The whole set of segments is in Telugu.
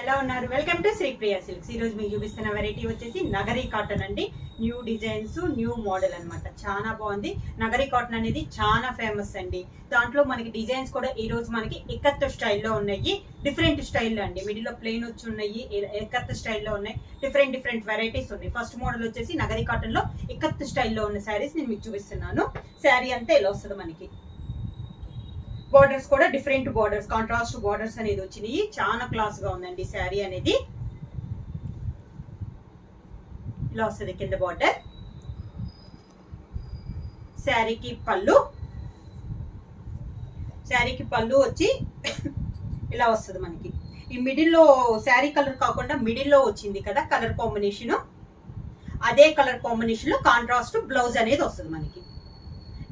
ఎలా ఉన్నారు? వెల్కమ్ టు శ్రీప్రియ సిల్క్స్ ఈ రోజు మీకు చూపిస్తున్న వెరైటీ వచ్చేసి నగరీ కాటన్ అండి. న్యూ డిజైన్స్ న్యూ మోడల్ అన్నమాట. చాలా బాగుంది. నగరీ కాటన్ అనేది చాలా ఫేమస్ అండి. దాంట్లో మనకి డిజైన్స్ కూడా ఈ రోజు మనకి ఎక్కత్ స్టైల్లో ఉన్నాయి. డిఫరెంట్ స్టైల్లో అండి. మిడిల్లో ప్లెయిన్ వచ్చి ఉన్నాయి. ఎక్కత్ స్టైల్లో ఉన్నాయి. డిఫరెంట్ డిఫరెంట్ వెరైటీస్ ఉన్నాయి. ఫస్ట్ మోడల్ వచ్చేసి నగరీ కాటన్లో ఎక్కత్ స్టైల్లో ఉన్న శారీస్ నేను మీకు చూపిస్తున్నాను. శారీ అంతా ఇలా వస్తుంది మనకి? బార్డర్స్ కూడా డిఫరెంట్ బార్డర్స్ కాంట్రాస్ట్ బార్డర్స్ అనేది వచ్చినాయి. చాలా క్లాస్గా ఉందండి శారీ అనేది. ఇలా వస్తుంది కింద బార్డర్ శారీకి పళ్ళు. శారీకి పళ్ళు వచ్చి ఇలా వస్తుంది మనకి. ఈ మిడిల్లో శారీ కలర్ కాకుండా మిడిల్లో వచ్చింది కదా కలర్ కాంబినేషన్ అదే కలర్ కాంబినేషన్లో కాంట్రాస్ట్ బ్లౌజ్ అనేది వస్తుంది మనకి.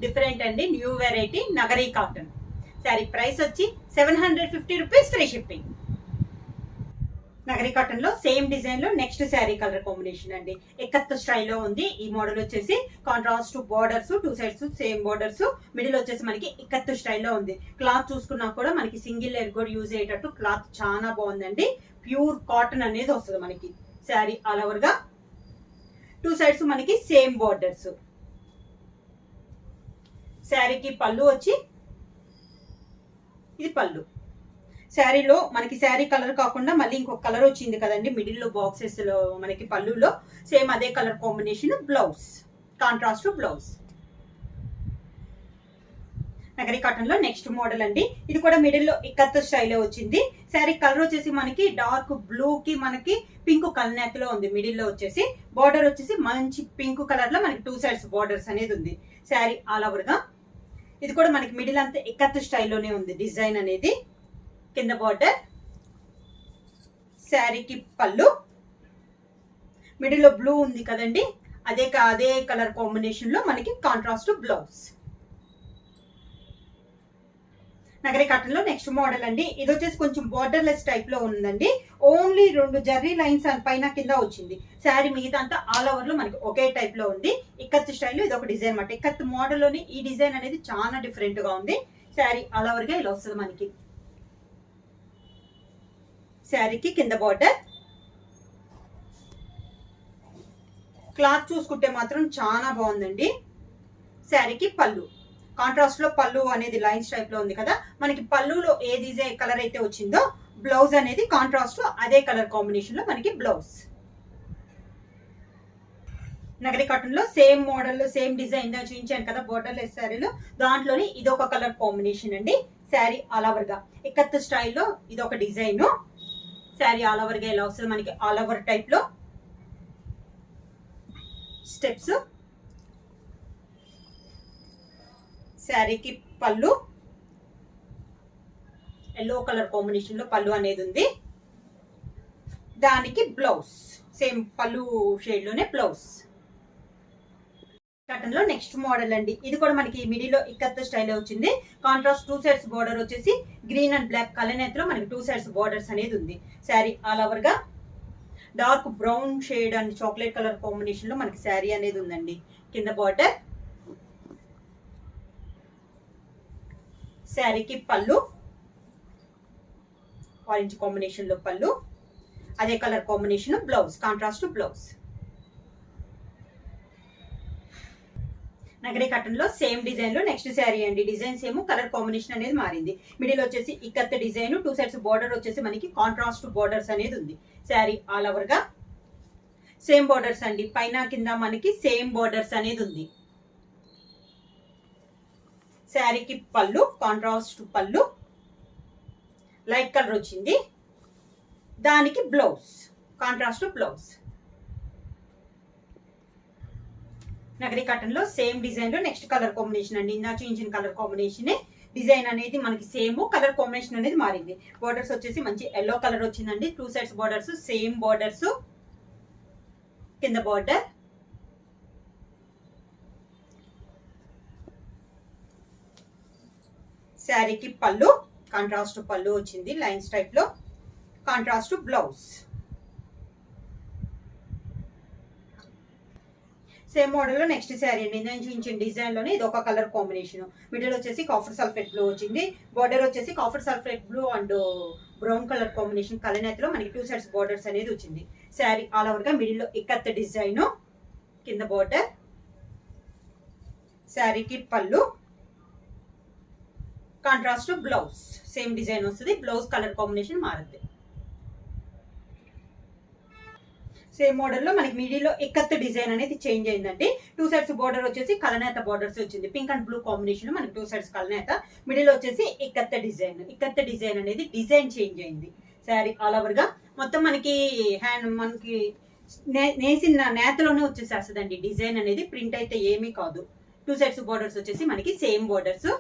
డిఫరెంట్ అండి new variety Nagari cotton sari price వచ్చి seven hundred fifty rupees free shipping Nagari కాటన్లో సేమ్ డిజైన్లో నెక్స్ట్ శారీ కలర్ కాంబినేషన్ అండి. ఎక్కత్త స్టైల్లో ఉంది. ఈ మోడల్ వచ్చేసి contrast borders two sides same borders middle వచ్చేసి మనకి ఎక్కత్త స్టైల్లో ఉంది. క్లాత్ చూసుకున్నా కూడా మనకి సింగిల్ లేయర్ కూడా యూజ్ అయ్యేటట్టు క్లాత్ చాలా బాగుందండి. ప్యూర్ కాటన్ అనేది వస్తుంది మనకి. శారీ ఆల్ ఓవర్గా. టూ సైడ్స్ మనకి సేమ్ బార్డర్స్ శారీకి పళ్ళు వచ్చి ఇది పళ్ళు. శారీలో మనకి శారీ కలర్ కాకుండా మళ్ళీ ఇంకొక కలర్ వచ్చింది కదండి. మిడిల్లో బాక్సెస్లో మనకి పళ్ళులో సేమ్ అదే colour combination blouse. Contrast blouse. Nagari కాటన్లో నెక్స్ట్ మోడల్ అండి. ఇది కూడా మిడిల్లో ఇక్కత్ స్టైల్లో వచ్చింది. శారీ కలర్ వచ్చేసి మనకి డార్క్ బ్లూ కి మనకి పింక్ కల్నేత్లో ఉంది. మిడిల్లో వచ్చేసి. బార్డర్ వచ్చేసి మంచి పింక్ కలర్లో మనకి టూ సైడ్స్ బార్డర్స్ అనేది ఉంది. శారీ ఆల్ ఓవర్గా ఇది కూడా మనకి మిడిల్ అంతా ఇక్కత్ స్టైల్లోనే ఉంది డిజైన్ అనేది. కింద బార్డర్ శారీకి పళ్ళు. మిడిల్లో బ్లూ ఉంది కదండి. అదే అదే కలర్ కాంబినేషన్లో మనకి contrast blouse Nagari next model అండి. ఇది వచ్చేసి కొంచెం బార్డర్లెస్ టైప్లో ఉందండి. ఓన్లీ రెండు జర్రీ లైన్స్ పైన కింద వచ్చింది. శారీ మిగతా అంతా ఆల్ ఓవర్లో మనకి ఒకే టైప్లో ఉంది. ఇక్కత్ స్టైల్ ఇది ఒక డిజైన్ అనమాట ఇక్కత్ మోడల్ ఈ డిజైన్ అనేది చాలా డిఫరెంట్గా ఉంది. శారీ ఆల్ ఓవర్గా ఇలా వస్తుంది మనకి. శారీకి కింద బార్డర్ క్లాత్ చూసుకుంటే మాత్రం చాలా బాగుందండి. శారీకి పళ్ళు. కాంట్రాస్ట్లో పళ్ళు అనేది లైన్స్ టైప్లో ఉంది కదా? మనకి పళ్ళులో ఏ డిజైన్ కలర్ అయితే వచ్చిందో బ్లౌజ్ అనేది కాంట్రాస్ట్ అదే కలర్ కాంబినేషన్లో మనకి బ్లౌజ్ నగరి కాటన్లో సేమ్ మోడల్ సేమ్ డిజైన్ చూపించాను కదా బోర్డర్ లెస్ శారీలో దాంట్లోని ఇది ఒక కలర్ కాంబినేషన్ అండి. శారీ ఆల్ ఓవర్గా. ఇక్కత్ స్టైల్లో ఇది ఒక డిజైన్ శారీ ఆల్ ఓవర్గా వస్తుంది? మనకి ఆల్ ఓవర్ టైప్లో. స్టెప్స్ శారీకి పళ్ళు. ఎల్లో కలర్ కాంబినేషన్లో పళ్ళు అనేది ఉంది. దానికి బ్లౌజ్ సేమ్ పళ్ళు షేడ్లోనే బ్లౌజ్ కటన్లో నెక్స్ట్ మోడల్ అండి. ఇది కూడా మనకి మిడిలో ఇక్కత్త స్టైల్లో స్టైల్ వచ్చింది. కాంట్రాస్ట్ టూ సైడ్స్ బార్డర్ వచ్చేసి గ్రీన్ అండ్ బ్లాక్ కలర్లో మనకి టూ సైడ్స్ బార్డర్స్ అనేది ఉంది. శారీ ఆల్ ఓవర్గా dark brown shade and chocolate colour కాంబినేషన్లో మనకి శారీ అనేది ఉందండి. కింద బార్డర్ శారీకి పళ్ళు ఆరెంజ్ కాంబినేషన్లో పళ్ళు అదే colour combination blouse contrast blouse. Nagari కటన్లో same డిజైన్లో నెక్స్ట్ శారీ అండి. డిజైన్స్ ఏమో కలర్ కాంబినేషన్ అనేది మారింది. మిడిల్ వచ్చేసి ikat design two sides border వచ్చేసి మనకి కాంట్రాస్ట్ బార్డర్స్ అనేది ఉంది. శారీ ఆల్ ఓవర్గా సేమ్ బార్డర్స్ అండి. పైన కింద మనకి సేమ్ బార్డర్స్ అనేది ఉంది. శారీకి పళ్ళు కాంట్రాస్ట్ పళ్ళు. లైట్ కలర్ వచ్చింది. దానికి blouse contrast blouse Nagari cotton same డిజైన్లో నెక్స్ట్ కలర్ కాంబినేషన్ అండి. ఇందా చూపించిన కలర్ కాంబినేషనే డిజైన్ అనేది మనకి సేమ్ కలర్ కాంబినేషన్ అనేది మారింది. బార్డర్స్ వచ్చేసి మంచి ఎల్లో కలర్ వచ్చిందండి. Two sides borders same borders కింద బార్డర్ శారీకి పళ్ళు కాంట్రాస్ట్ పళ్ళు వచ్చింది లైన్స్ టైప్లో కాంట్రాస్ట్ బ్లౌజ్ సేమ్ మోడల్లో నెక్స్ట్ శారీ అండి నేను చూపించిన డిజైన్లోనే ఇది ఒక కలర్ కాంబినేషన్ మిడిల్ వచ్చేసి కాఫర్ సల్ఫేట్ బ్లూ వచ్చింది. బార్డర్ వచ్చేసి copper sulphate blue and brown colour combination కలనేతలో మనకి టూ సైడ్స్ బార్డర్స్ అనేది వచ్చింది. శారీ ఆల్ ఓవర్గా ఇక్కత్త డిజైను కింద బార్డర్ శారీకి పళ్ళు. కాంట్రాస్ట్ బ్లౌజ్ సేమ్ డిజైన్ వస్తుంది బ్లౌజ్ కలర్ కాంబినేషన్ మారుద్ది. సేమ్ మోడల్లో మనకి మీడియాలో ఎక్కత్ డిజైన్ అనేది చేంజ్ అయిందండి. టూ సైడ్స్ బార్డర్ వచ్చేసి కలనేత బార్డర్స్ వచ్చింది. పింక్ అండ్ బ్లూ కాంబినేషన్ మనకి టూ సైడ్స్ కలనేత మిడిల్ వచ్చేసి ఎక్కత్త డిజైన్ ఎక్కత్త డిజైన్ అనేది డిజైన్ చేంజ్ అయింది. శారీ ఆల్ ఓవర్గా మొత్తం మనకి హ్యాండ్ మనకి నే- నేసిన నేతలోనే వచ్చేసేస్తుందండి. డిజైన్ అనేది ప్రింట్ అయితే ఏమీ కాదు. టూ సైడ్స్ బార్డర్స్ వచ్చేసి మనకి సేమ్ బార్డర్స్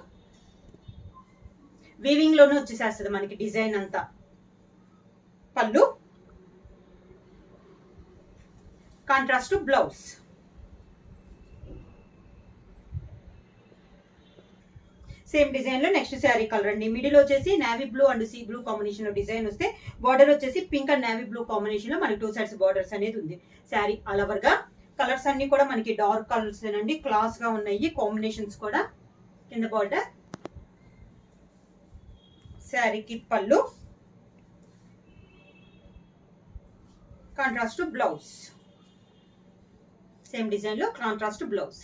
వీవింగ్లోనే వచ్చేసేస్తుంది మనకి డిజైన్ అంతా. పళ్ళు. Contrast blouse. సేమ్ డిజైన్లో నెక్స్ట్ శారీ కలర్ అండి. మిడిల్ వచ్చేసి navy blue and sea blue కాంబినేషన్లో డిజైన్ వస్తే బార్డర్ వచ్చేసి పింక్ అండ్ నావీ బ్లూ కాంబినేషన్లో మనకి టూ సైడ్స్ బార్డర్స్ అనేది ఉంది. శారీ అలవర్గా కలర్స్ అన్ని కూడా మనకి డార్క్ కలర్స్ అండి క్లాస్గా ఉన్నాయి. కాంబినేషన్స్ కూడా కింద బార్డర్ శారీకి పళ్ళు. కాంట్రాస్ట్ బ్లౌజ్ సేమ్ డిజైన్లో కాంట్రాస్ట్ బ్లౌజ్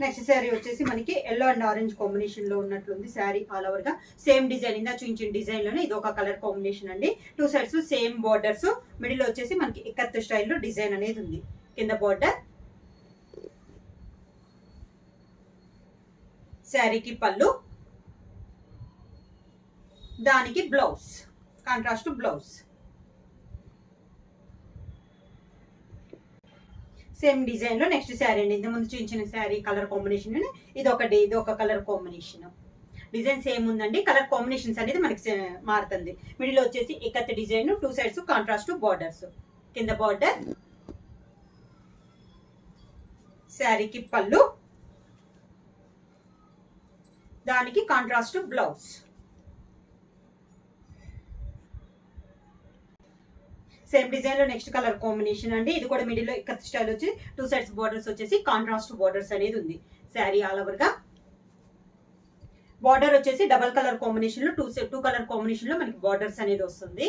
నెక్స్ట్ శారీ వచ్చేసి మనకి ఎల్లో అండ్ ఆరెంజ్ కాంబినేషన్లో ఉన్నట్లుంది శారీ ఆల్ ఓవర్గా సేమ్ డిజైన్ ఇందా చూపించిన డిజైన్లోనే ఇది ఒక కలర్ కాంబినేషన్ అండి. Two sides same borders middle వచ్చేసి మనకి ఇక్కత్ స్టైల్లో డిజైన్ అనేది ఉంది. కింద బార్డర్ శారీకి పళ్ళు. దానికి బ్లౌజ్. Contrast blouse. సేమ్ డిజైన్లో నెక్స్ట్ శారీ అండి. ఇంత ముందు చూపించిన శారీ కలర్ కాంబినేషన్ ఇది ఒకటి ఇది ఒక కలర్ కాంబినేషన్ డిజైన్ సేమ్ ఉందండి. కలర్ కాంబినేషన్స్ అనేది మనకి మారుతుంది. మిడిల్ వచ్చేసి ikat design two sides contrast borders కింద బార్డర్ శారీకి పళ్ళు. దానికి కాంట్రాస్ట్ బ్లౌజ్ సేమ్ డిజైన్లో నెక్స్ట్ కలర్ కాంబినేషన్ అండి. ఇది కూడా మిడిల్లో స్టైల్ వచ్చి టూ సైడ్స్ బార్డర్స్ వచ్చేసి కాంట్రాస్ట్ బార్డర్స్ అనేది ఉంది. శారీ ఆల్ ఓవర్గా. బార్డర్ వచ్చేసి డబల్ కలర్ కాంబినేషన్లో టూ టూ కలర్ కాంబినేషన్లో మనకి బార్డర్స్ అనేది వస్తుంది.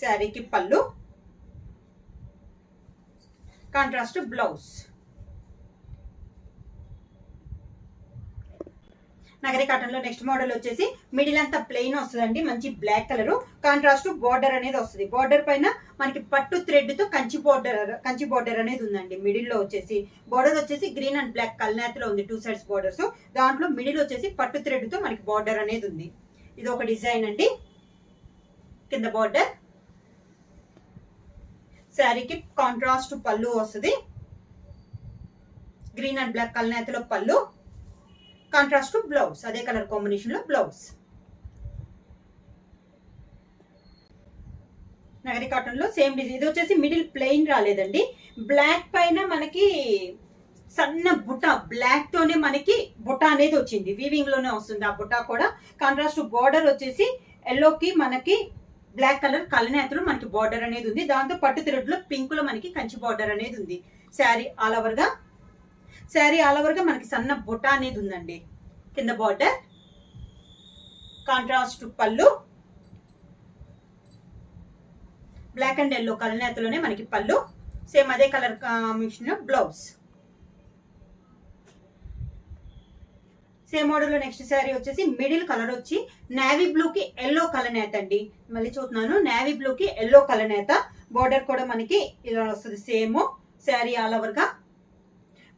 శారీకి పళ్ళు. Contrast blouse. నగరి కాటన్లో నెక్స్ట్ మోడల్ వచ్చేసి మిడిల్ అంతా ప్లెయిన్ వస్తుందండి మంచి బ్లాక్ కలర్ కాంట్రాస్ట్ బార్డర్ అనేది వస్తుంది. బార్డర్ పైన మనకి పట్టు థ్రెడ్తో కంచి బార్డర్ కంచి బార్డర్ అనేది ఉందండి. మిడిల్లో వచ్చేసి బార్డర్ వచ్చేసి గ్రీన్ అండ్ బ్లాక్ కల్నాత్లో ఉంది టూ సైడ్స్ బార్డర్స్ దాంట్లో మిడిల్ వచ్చేసి పట్టు థ్రెడ్తో మనకి బార్డర్ అనేది ఉంది. ఇది ఒక డిజైన్ అండి. కింద బార్డర్ శారీకి కాంట్రాస్ట్ పళ్ళు వస్తుంది. గ్రీన్ అండ్ బ్లాక్ కల్నేతలో పళ్ళు. కాంట్రాస్ట్ బ్లౌజ్ అదే కలర్ కాంబినేషన్లో బ్లౌజ్ నగరి కాటన్లో సేమ్ డిజైన్ ఇది వచ్చేసి మిడిల్ ప్లెయిన్ రాలేదండి. బ్లాక్ పైన మనకి సన్న బుట్ట బ్లాక్ తోనే మనకి బుట్ట అనేది వచ్చింది. వీవింగ్లోనే వస్తుంది ఆ బుట్ట కూడా. కాంట్రాస్ట్ బార్డర్ వచ్చేసి ఎల్లోకి మనకి బ్లాక్ కలర్ కలనేతలో మనకి బార్డర్ అనేది ఉంది. దాంతో పట్టు థ్రెడ్లో పింక్లో మనకి కంచి బార్డర్ అనేది ఉంది. శారీ ఆల్ ఓవర్గా శారీ ఆల్ ఓవర్గా మనకి సన్న బుట్ట అనేది ఉందండి. కింద బార్డర్ కాంట్రాస్ట్ పళ్ళు. బ్లాక్ అండ్ ఎల్లో కలర్ నేతలోనే మనకి పళ్ళు. సేమ్ అదే కలర్ కాంబినేషన్ బ్లౌజ్ సేమ్ మోడల్లో నెక్స్ట్ శారీ వచ్చేసి మిడిల్ కలర్ వచ్చి నేవీ బ్లూ కి ఎల్లో కలర్ నేత అండి. మళ్ళీ చూస్తున్నాను నేవీ బ్లూ కి ఎల్లో కలర్ నేత. బార్డర్ కూడా మనకి ఇలా వస్తుంది సేమ్ శారీ ఆల్ ఓవర్గా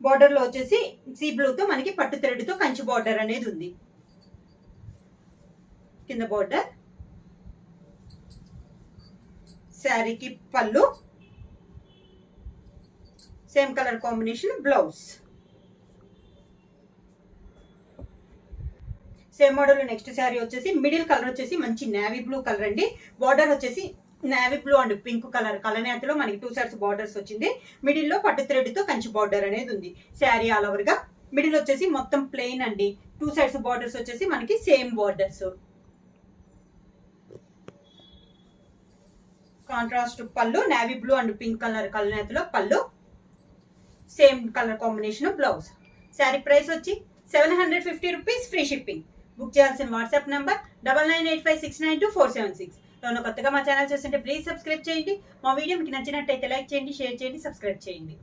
గా బార్డర్లో వచ్చేసి సీ బ్లూతో మనకి పట్టు థ్రెడ్తో కంచి బార్డర్ అనేది ఉంది. కింద బార్డర్ శారీకి పళ్ళు. Same colour combination blouse same model next sari వచ్చేసి మిడిల్ కలర్ వచ్చేసి మంచి నేవీ బ్లూ కలర్ అండి. బార్డర్ వచ్చేసి navy blue and pink colour కలనేతలో మనకి టూ సైడ్స్ బార్డర్స్ వచ్చింది. మిడిల్లో పట్టు థ్రెడ్తో కంచి బార్డర్ అనేది ఉంది. శారీ ఆల్ ఓవర్గా మిడిల్ వచ్చేసి మొత్తం ప్లెయిన్ అండి. టూ సైడ్స్ బార్డర్స్ వచ్చేసి మనకి సేమ్ బార్డర్స్ కాంట్రాస్ట్ పళ్ళు navy blue and pink colour కలనేతలో పళ్ళు same colour combination blouse sari price వచ్చి seven hundred fifty rupees free shipping book చేయాల్సిన WhatsApp number double nine eight five six nine two four seven six ఎవరైనా కొత్తగా మా ఛానల్ చూస్తుంటే ప్లీజ్ సబ్స్క్రైబ్ చేయండి. మా వీడియో మీకు నచ్చినట్టయితే లైక్ చేయండి షేర్ చేయండి సబ్స్క్రైబ్ చేయండి.